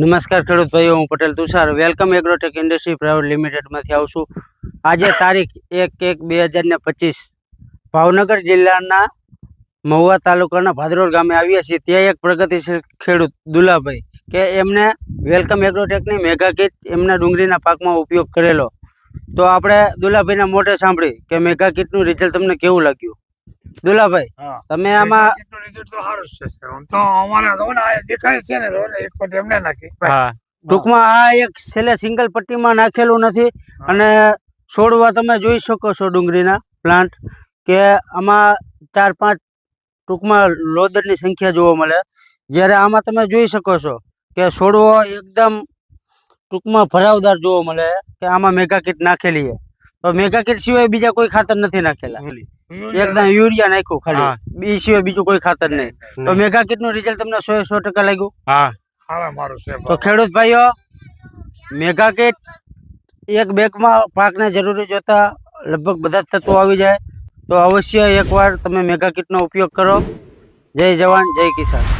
નમસ્કાર ખેડૂત ભાઈઓ હું Patel Tushar. Welcome Agrotech industry private લિમિટેડમાંથી આવું છું. આજે તારીખ એક એક બે હજારને પચીસ. ભાવનગર જિલ્લાના મહુવા તાલુકાના ભાદરોડ ગામે આવ્યા છીએ. ત્યાં એક પ્રગતિશીલ ખેડૂત દુલાભાઈ કે એમને વેલકમ એગ્રોટેકની મેગા કીટ એમના ડુંગળીના પાકમાં ઉપયોગ કરેલો. તો આપણે દુલાભાઈના મોઢે સાંભળી કે મેગા કીટનું રિઝલ્ટ તમને કેવું લાગ્યું? દુલાભાઈ તમે આમાં એટલું તો સારું જ છે આમ તો અમારે તો આ દેખાય છે ને તો એક પર એમને નાખી. હા. ટૂંકમાં આ એક છેલ્લે સિંગલ પટ્ટીમાં નાખેલું નથી. અને છોડવા તમે જોઈ શકો છો ડુંગળીના પ્લાન્ટ કે આમાં ચાર પાંચ ટૂંકમાં લોદરની સંખ્યા જોવા મળે. જ્યારે આમાં તમે જોઈ શકો છો કે છોડવો એકદમ ટૂંકમાં ભરાવદાર જોવા મળે કે આમાં મેગા કીટ નાખેલી છે. તો મેગા કીટ સિવાય બીજા કોઈ ખાતર નથી નાખેલા. એકદમ યુરિયા નાખ્યું ખાલી. બી સિવાય બીજું કોઈ ખાતર નહીં. તો મેગા કીટનું રિઝલ્ટ તમને સો સો ટકા લાગ્યું? હા. મારું છે તો ખેડૂત ભાઈઓ મેગા કીટ એક બેગમાં પાકને જરૂરી જોતા લગભગ બધા જ તત્વો આવી જાય. તો અવશ્ય એકવાર તમે મેગા કીટનો ઉપયોગ કરો. જય જવાન જય કિસાન.